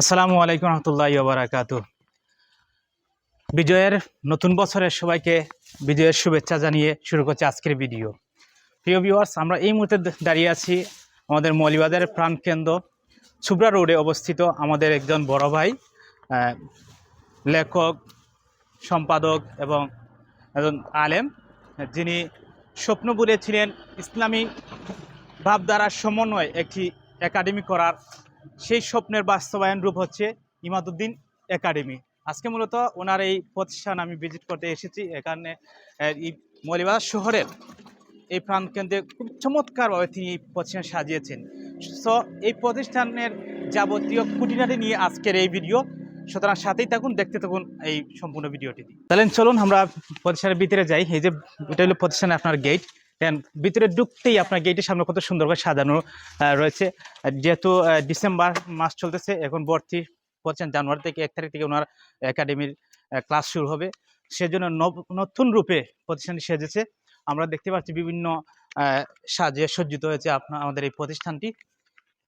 আসসালামু আলাইকুম রহমতুল্লাহ বারাকাত। বিজয়ের নতুন বছরের সবাইকে বিজয়ের শুভেচ্ছা জানিয়ে শুরু করছে আজকের ভিডিও। প্রিয় ভিউয়ার্স আমরা এই মুহূর্তে দাঁড়িয়ে আছি আমাদের মলিবাদের প্রাণকেন্দ্র সুব্রা রোডে অবস্থিত আমাদের একজন বড় ভাই লেখক, সম্পাদক এবং একজন আলেম, যিনি স্বপ্ন বুড়েছিলেন ইসলামী ভাবধারার সমন্বয় একটি একাডেমি করার সেই স্বপ্নের বাস্তবায়ন রূপ হচ্ছে ইমাদুদ্দিন একাডেমি। আজকে মূলত ওনার এই প্রতিষ্ঠান আমি ভিজিট করতে এসেছি। এখানে এই মলিবাজার শহরের এই প্রাণকেন্দ্রে খুব চমৎকারভাবে তিনি এই প্রতিষ্ঠান সাজিয়েছেন। সো এই প্রতিষ্ঠানের যাবতীয় খুঁটিনাটি নিয়ে আজকের এই ভিডিও সুতরাং সাথেই থাকুন, দেখতে থাকুন এই সম্পূর্ণ ভিডিওটি তাহলে চলুন, আমরা প্রতিষ্ঠানের ভিতরে যাই। এই যে, এটা হলো প্রতিষ্ঠানের আপনার গেট দেন ভিতরে ঢুকতেই আপনার গেটের সামনে কত সুন্দর সাজানো রয়েছে। যেহেতু ডিসেম্বর মাস চলতেছে, এখন ভর্তি প্রতিষ্ঠান জানুয়ারি থেকে এক তারিখ থেকে ওনার একাডেমির ক্লাস শুরু হবে। সেজন্য নতুন রূপে প্রতিষ্ঠানটি সেজেছে। আমরা দেখতে পাচ্ছি বিভিন্ন সাজে সজ্জিত হয়েছে আপনার আমাদের এই প্রতিষ্ঠানটি।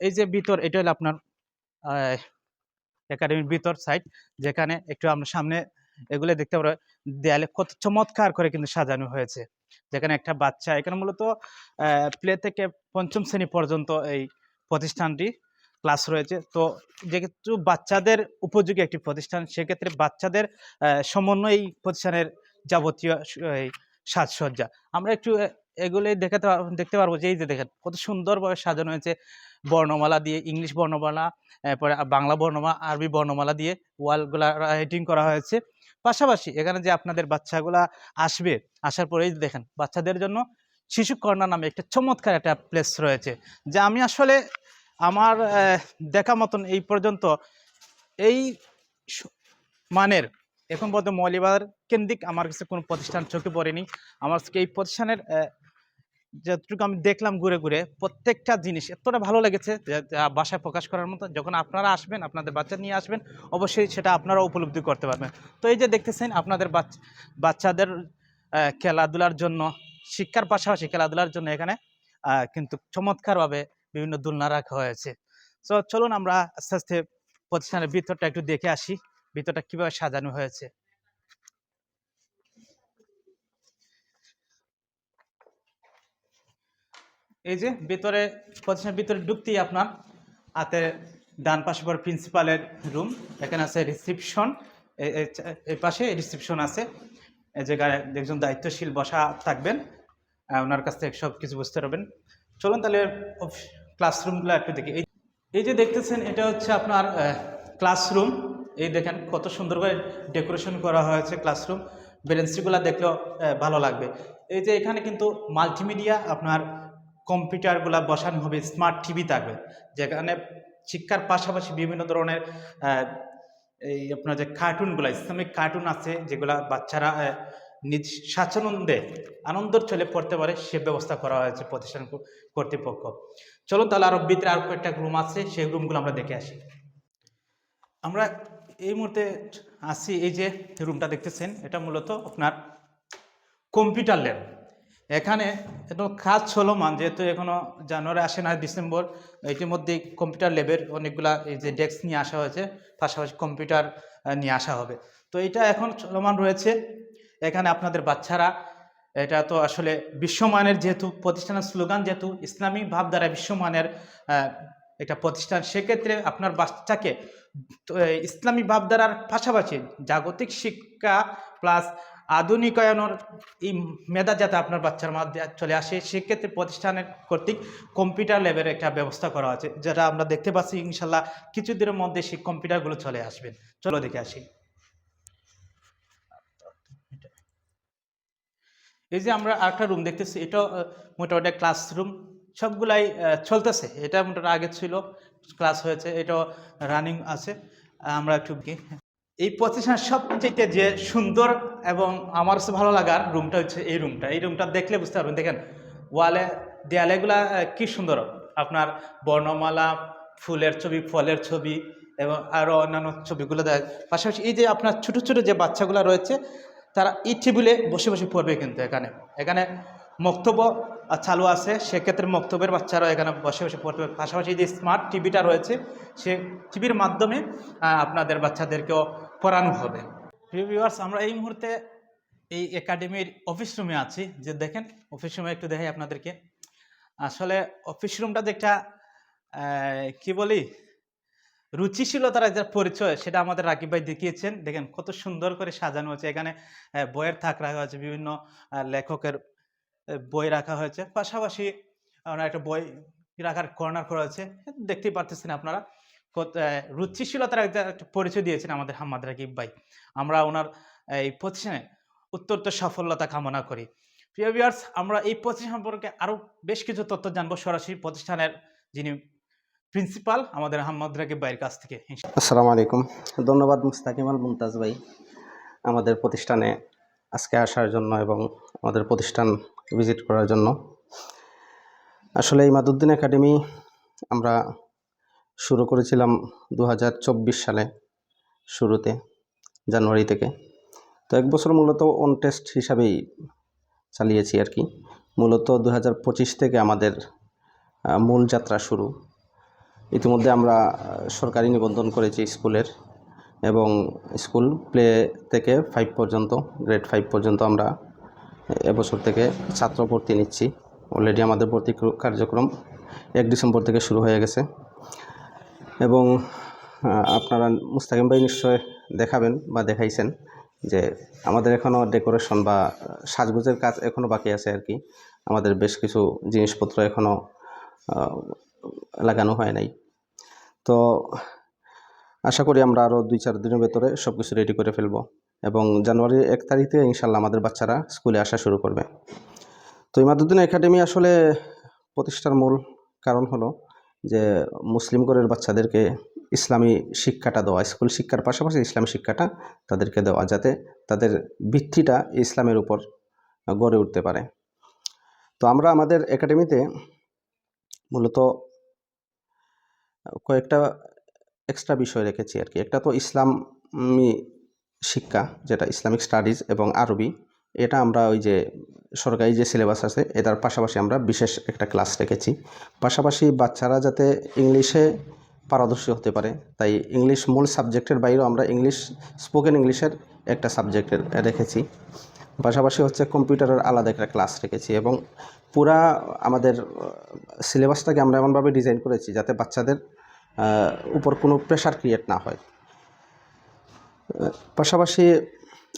এই যে ভিতর, এটা হলো আপনার একাডেমির ভিতর সাইড যেখানে একটু আমরা সামনে এগুলো দেখতে পারো। দেয়ালে কত চমৎকার করে কিন্তু সাজানো হয়েছে। যেখানে একটা বাচ্চা, এখানে মূলত প্লে থেকে পঞ্চম শ্রেণি পর্যন্ত এই প্রতিষ্ঠানটি ক্লাস রয়েছে। তো যেহেতু বাচ্চাদের উপযোগী একটি প্রতিষ্ঠান, সেক্ষেত্রে বাচ্চাদের সমন্বয় এই প্রতিষ্ঠানের যাবতীয় সাজসজ্জা। আমরা একটু এগুলোই দেখাতে দেখতে পারব যে, এই যে দেখেন, কত সুন্দরভাবে সাজানো হয়েছে। বর্ণমালা দিয়ে, ইংলিশ বর্ণমালা, এরপরে বাংলা বর্ণমালা আরবি বর্ণমালা দিয়ে, ওয়ালগুলা রাইটিং করা হয়েছে। পাশাপাশি এখানে যে আপনাদের বাচ্চাগুলা আসবে, আসার পরেই দেখেন, বাচ্চাদের জন্য শিশু কর্নার নামে একটা চমৎকার একটা প্লেস রয়েছে, যা আমি আসলে আমার দেখা মতন এই পর্যন্ত এই মানের এখন পর্যন্ত মৌলিবাজার কেন্দ্রিক আমার কাছে কোনো প্রতিষ্ঠান চোখে পড়েনি। আমার এই প্রতিষ্ঠানের যতটুকু আমি দেখলাম ঘুরে ঘুরে, প্রত্যেকটা জিনিস এতটা ভালো লেগেছে বাসায় প্রকাশ করার মতো, যখন আপনারা আসবেন, আপনাদের বাচ্চা নিয়ে আসবেন, অবশ্যই সেটা আপনারা উপলব্ধি করতে পারবেন। তো এই যে দেখতেছেন, আপনাদের বাচ্চা বাচ্চাদের খেলাধুলার জন্য, শিক্ষার পাশাপাশি খেলাধুলার জন্য এখানে কিন্তু চমৎকারভাবে বিভিন্ন দোলনা রাখা হয়েছে। তো চলুন আমরা আস্তে আস্তে প্রতিষ্ঠানের ভিতরটা একটু দেখে আসি, ভিতরটা কীভাবে সাজানো হয়েছে। এই যে ভিতরে প্রতিষ্ঠানের ভিতরে ঢুকতেই আপনার হাতে ডান পাশে পর প্রিন্সিপালের রুম এখানে আছে রিসিপশন এই পাশে রিসিপশন আছে। এই জায়গায় একজন দায়িত্বশীল বসা থাকবেন ওনার কাছ থেকে সব কিছু বুঝতে পারবেন। চলুন তাহলে ক্লাসরুমগুলো একটু দেখি। এই যে দেখতেছেন, এটা হচ্ছে আপনার ক্লাসরুম এই দেখেন কত সুন্দর করে ডেকোরেশন করা হয়েছে ক্লাসরুম বেলেন্সিগুলো দেখলেও ভালো লাগবে। এই যে এখানে কিন্তু মাল্টিমিডিয়া আপনার কম্পিউটারগুলো বসানো হবে স্মার্ট টিভি থাকবে, যেখানে শিক্ষার পাশাপাশি বিভিন্ন ধরনের এই আপনার যে কার্টুনগুলো ইসলামিক কার্টুন আছে, যেগুলা বাচ্চারা নিজ স্বাচ্ছন্দ্যে আনন্দর চলে পড়তে পারে, সে ব্যবস্থা করা হয়েছে প্রতিষ্ঠান কর্তৃপক্ষ। চলো তাহলে আরও ভিতরে আরও কয়েকটা রুম আছে, সেই রুমগুলো আমরা দেখে আসি। আমরা এই মুহূর্তে আসি এই যে রুমটা দেখতেছেন, এটা মূলত আপনার কম্পিউটার ল্যাব এখানে এত কাজ চলমান যেহেতু এখনও জানুয়ারি আসে না, ডিসেম্বর, ইতিমধ্যে কম্পিউটার ল্যাবের অনেকগুলা এই যে ডেস্ক নিয়ে আসা হয়েছে, পাশাপাশি কম্পিউটার নিয়ে আসা হবে। তো এটা এখন চলমান রয়েছে। এখানে আপনাদের বাচ্চারা, এটা তো আসলে বিশ্বমানের যেহেতু প্রতিষ্ঠানের স্লোগান, যেহেতু ইসলামী ভাবধারা বিশ্বমানের একটা প্রতিষ্ঠান, সেক্ষেত্রে আপনার বাচ্চাকে ইসলামী ভাবধারার পাশাপাশি জাগতিক শিক্ষা প্লাস আধুনিকায়নের এই মেধা যাতে আপনার বাচ্চার মধ্যে চলে আসে, সেক্ষেত্রে প্রতিষ্ঠানের কর্তৃক কম্পিউটার ল্যাবের একটা ব্যবস্থা করা আছে, যেটা আমরা দেখতে পাচ্ছি, ইনশাল্লাহ কিছুদিনের মধ্যে সেই কম্পিউটারগুলো চলে আসবেন চলো দেখে আসি। এই যে আমরা আরেকটা রুম দেখতেছি এটা মোটামুটি ক্লাসরুম সবগুলাই চলতেছে। এটা মোটামুটি আগে ছিল ক্লাস হয়েছে এটা রানিং আছে। আমরা একটু এই প্রতিষ্ঠান সবচেয়ে যে সুন্দর এবং আমার ভালো লাগার রুমটা হচ্ছে এই রুমটা এই রুমটা দেখলে বুঝতে পারবেন, দেখেন, ওয়ালে দেয়ালেগুলা কি সুন্দর। আপনার বর্ণমালা, ফুলের ছবি, ফলের ছবি এবং আরও অন্যান্য ছবিগুলো দেয়। পাশাপাশি এই যে আপনার ছোটো ছোটো যে বাচ্চাগুলো রয়েছে, তারা এই টেবিলে বসে বসে পড়বে কিন্তু এখানে। এখানে মক্তব্য চালু আছে, সেক্ষেত্রে মক্তবের বাচ্চারা এখানে বসে বসে পড়তে পারবে। পাশাপাশি যে স্মার্ট টিভিটা রয়েছে, সে টিভির মাধ্যমে আপনাদের বাচ্চাদেরকেও পড়ানো হবে। প্রিয় আমরা এই মুহূর্তে এই একাডেমির অফিস রুমে আছি। যে দেখেন অফিস রুমে একটু দেখাই আপনাদেরকে। আসলে অফিস রুমটা একটা কি বলি, রুচিশীলতার একটা পরিচয়, সেটা আমাদের রাকিব ভাই দেখিয়েছেন। দেখেন, কত সুন্দর করে সাজানো হয়েছে। এখানে বইয়ের থাক রাখা হয়েছে, বিভিন্ন লেখকের বই রাখা হয়েছে। পাশাপাশি একটা বই রাখার কর্নার করা হয়েছে। দেখতেই পারতেছেন আপনারা। রুচিশীলতার একটা পরিচয় দিয়েছেন আমাদের হাম্মাদ রাকিব ভাই। আমরা ওনার এই প্রতিষ্ঠানে উত্তরোত্তর সফলতা কামনা করি। প্রিয় ভিউয়ার্স আমরা এই প্রতিষ্ঠান সম্পর্কে আরও বেশ কিছু তথ্য জানব সরাসরি প্রতিষ্ঠানের যিনি প্রিন্সিপাল আমাদের আহমদ রাকিব ভাইয়ের কাছ থেকে আসসালামু আলাইকুম। ধন্যবাদ মুস্তাকিম আল মুমতাজ ভাই। আমাদের প্রতিষ্ঠানে আজকে আসার জন্য এবং আমাদের প্রতিষ্ঠান ভিজিট করার জন্য। আসলে এই মাদুদ্দিন একাডেমি আমরা শুরু করেছিলাম দু হাজার চব্বিশ সালে শুরুতে, জানুয়ারি থেকে। তো এক বছর মূলত অন টেস্ট হিসাবেই চালিয়েছি আর কি। মূলত দু হাজার পঁচিশ থেকে আমাদের মূল যাত্রা শুরু। ইতিমধ্যে আমরা সরকারি নিবন্ধন করেছি স্কুলের এবং স্কুল প্লে থেকে ফাইভ পর্যন্ত গ্রেড ফাইভ পর্যন্ত আমরা এবছর থেকে ছাত্র ভর্তি নিচ্ছি। অলরেডি আমাদের ভর্তি কার্যক্রম এক ডিসেম্বর থেকে শুরু হয়ে গেছে। এবং আপনারা মুস্তাকিম ভাই নিশ্চয় দেখাবেন বা দেখাইছেন যে আমাদের এখনও ডেকোরেশন বা সাজগোজের কাজ এখনও বাকি আছে আর কি। আমাদের বেশ কিছু জিনিসপত্র এখনও লাগানো হয় নাই। তো আশা করি আমরা আরও দুই চার দিনের ভেতরে সব কিছু রেডি করে ফেলব এবং জানুয়ারির এক তারিখ ইনশাল্লাহ আমাদের বাচ্চারা স্কুলে আসা শুরু করবে। তো ইমাদুদ্দিন একাডেমি আসলে প্রতিষ্ঠার মূল কারণ হলো যে মুসলিম ঘরের বাচ্চাদেরকে ইসলামী শিক্ষাটা দেওয়া, স্কুল শিক্ষার পাশাপাশি ইসলামী শিক্ষাটা তাদেরকে দেওয়া যাতে তাদের ভিত্তিটা ইসলামের উপর গড়ে উঠতে পারে। তো আমরা আমাদের একাডেমিতে মূলত কয়েকটা এক্সট্রা বিষয় রেখেছি আর কি। একটা তো ইসলামী শিক্ষা, যেটা ইসলামিক স্টাডিজ এবং আরবি। এটা আমরা ওই যে সরকারি যে সিলেবাস আছে, এটার পাশাপাশি আমরা বিশেষ একটা ক্লাস রেখেছি। পাশাপাশি বাচ্চারা যাতে ইংলিশে পারদর্শী হতে পারে, তাই ইংলিশ মূল সাবজেক্টের বাইরেও আমরা ইংলিশ, স্পোকেন ইংলিশের একটা সাবজেক্টের রেখেছি। পাশাপাশি হচ্ছে কম্পিউটারের আলাদা একটা ক্লাস রেখেছি এবং পুরা আমাদের সিলেবাসটাকে আমরা এমনভাবে ডিজাইন করেছি যাতে বাচ্চাদের উপর কোনো প্রেশার ক্রিয়েট না হয়। পাশাপাশি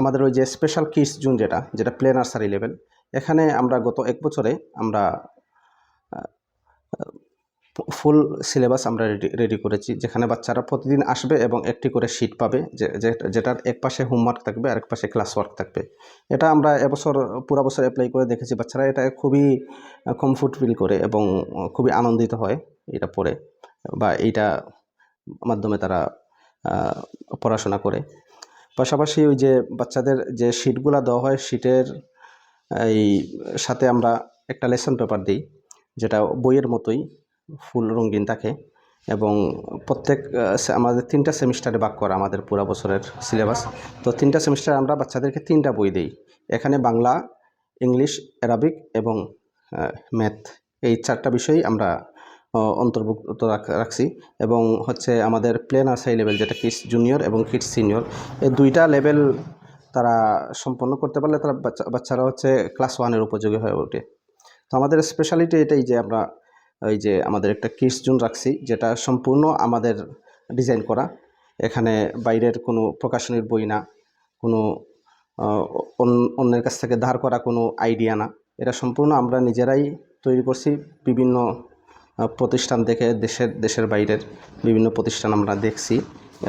আমাদের ওই যে স্পেশাল কিডস জুন যেটা যেটা প্লে নার্সারি লেভেল এখানে আমরা গত এক বছরে আমরা ফুল সিলেবাস আমরা রেডি রেডি করেছি, যেখানে বাচ্চারা প্রতিদিন আসবে এবং একটি করে শিট পাবে যেটার এক পাশে হোমওয়ার্ক থাকবে আর এক পাশে ক্লাস ওয়ার্ক থাকবে। এটা আমরা এবছর, পুরা বছর অ্যাপ্লাই করে দেখেছি বাচ্চারা, এটা খুবই কমফোর্ট ফিল করে এবং খুবই আনন্দিত হয় এটা পড়ে বা এইটা মাধ্যমে তারা পড়াশোনা করে। পাশাপাশি ওই যে বাচ্চাদের যে শিটগুলো দেওয়া হয় শিটের এই সাথে আমরা একটা লেসন পেপার দিই, যেটা বইয়ের মতোই ফুল রঙিন থাকে এবং প্রত্যেক আমাদের তিনটা সেমিস্টারে ভাগ করা আমাদের পুরো বছরের সিলেবাস তো তিনটা সেমিস্টার আমরা বাচ্চাদেরকে তিনটা বই দিই। এখানে বাংলা, ইংলিশ অ্যারাবিক এবং ম্যাথ এই চারটা বিষয়ই আমরা অন্তর্ভুক্ত রাখ- রাখছি এবং হচ্ছে আমাদের প্লে নার্সারি লেভেল যেটা কিডস জুনিয়র এবং কিডস সিনিয়র এই দুইটা লেভেল তারা সম্পন্ন করতে পারলে তারা বাচ্চা, বাচ্চারা হচ্ছে ক্লাস ওয়ানের উপযোগী হয়ে ওঠে। তো আমাদের স্পেশালিটি এটাই যে আমরা ওই যে আমাদের একটা কিডস জুন রাখছি, যেটা সম্পূর্ণ আমাদের ডিজাইন করা। এখানে বাইরের কোনো প্রকাশনীর বই না, কোনো অন্যের কাছ থেকে ধার করা কোনো আইডিয়া না। এটা সম্পূর্ণ আমরা নিজেরাই তৈরি করছি বিভিন্ন প্রতিষ্ঠান থেকে দেশের দেশের বাইরের বিভিন্ন প্রতিষ্ঠান আমরা দেখছি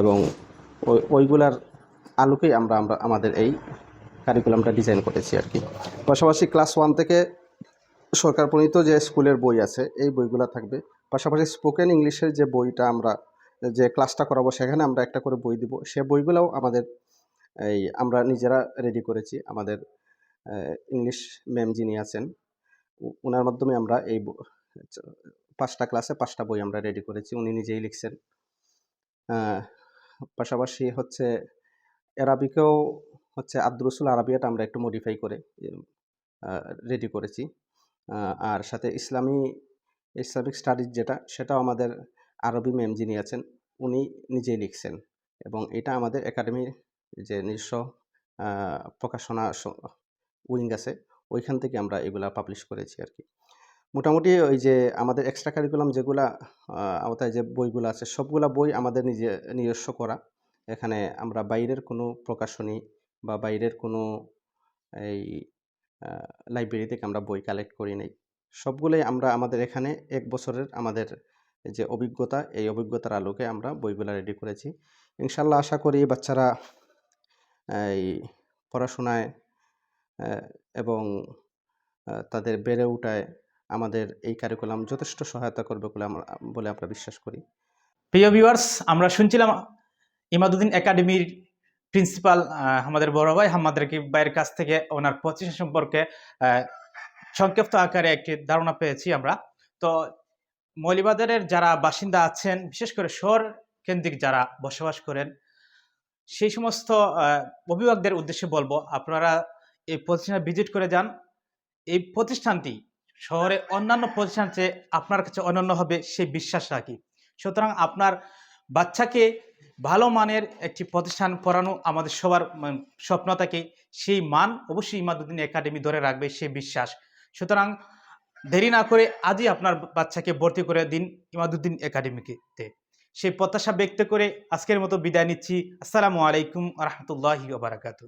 এবং ওই, ওইগুলার আলোকেই আমরা আমরা আমাদের এই কারিকুলামটা ডিজাইন করেছি আর কি। পাশাপাশি ক্লাস ওয়ান থেকে সরকার প্রণীত যে স্কুলের বই আছে, এই বইগুলো থাকবে। পাশাপাশি স্পোকেন ইংলিশের যে বইটা আমরা, যে ক্লাসটা করাবো, সেখানে আমরা একটা করে বই দিব। সে বইগুলোও আমাদের এই, আমরা নিজেরা রেডি করেছি। আমাদের ইংলিশ ম্যাম যিনি আছেন ওনার মাধ্যমে আমরা এই পাঁচটা ক্লাসে পাঁচটা বই আমরা রেডি করেছি, উনি নিজেই লিখছেন। পাশাপাশি হচ্ছে অ্যারাবিকেও হচ্ছে আব্দুল রসুল আরবিয়াটা আমরা একটু মডিফাই করে রেডি করেছি। আর সাথে ইসলামী, ইসলামিক স্টাডিজ যেটা, সেটাও আমাদের আরবি ম্যাম যিনি আছেন, উনি নিজেই লিখছেন। এবং এটা আমাদের একাডেমির যে নিজস্ব প্রকাশনা উইং আছে, ওইখান থেকে আমরা এগুলা পাবলিশ করেছি আর কি। মোটামুটি ওই যে আমাদের এক্সট্রা কারিকুলাম যেগুলা আওতায় যে বইগুলো আছে, সবগুলা বই আমাদের নিজে, নিজস্ব করা। এখানে আমরা বাইরের কোনো প্রকাশনী বা বাইরের কোনো এই লাইব্রেরি থেকে আমরা বই কালেক্ট করি নাই। সবগুলোই আমরা আমাদের এখানে এক বছরের আমাদের যে অভিজ্ঞতা, এই অভিজ্ঞতার আলোকে আমরা বইগুলো রেডি করেছি। ইনশাল্লাহ আশা করি বাচ্চারা এই পড়াশোনায় এবং তাদের বেড়ে ওঠায় আমাদের এই কারিকুলাম যথেষ্ট সহায়তা করবে বলে আমরা বলে আমরা বিশ্বাস করি। প্রিয় ভিউয়ার্স আমরা শুনছিলাম ইমাদুদ্দিন একাডেমির প্রিন্সিপাল আমাদের বড় ভাই আমাদেরকে ভাইয়ের কাছ থেকে ওনার প্রচেষ্টা সম্পর্কে সংক্ষিপ্ত আকারে একটি ধারণা পেয়েছি আমরা। তো মৌলিবাজারের যারা বাসিন্দা আছেন, বিশেষ করে শহর কেন্দ্রিক যারা বসবাস করেন, সেই সমস্ত অভিভাবকদের উদ্দেশ্যে বলব, আপনারা এই প্রতিষ্ঠানে ভিজিট করে যান। এই প্রতিষ্ঠানটি শহরে অন্যান্য প্রতিষ্ঠান চেয়ে আপনার কাছে অনন্য হবে সেই বিশ্বাস রাখি। সুতরাং আপনার বাচ্চাকে ভালো মানের একটি প্রতিষ্ঠান পড়ানো আমাদের সবার স্বপ্ন থাকে। সেই মান অবশ্যই ইমাদুদ্দিন একাডেমি ধরে রাখবে সেই বিশ্বাস। সুতরাং দেরি না করে আজই আপনার বাচ্চাকে ভর্তি করে দিন ইমাদুদ্দিন একাডেমিতে সেই প্রত্যাশা ব্যক্ত করে আজকের মতো বিদায় নিচ্ছি। আসসালামু আলাইকুম রহমতুল্লাহি বারাকাতু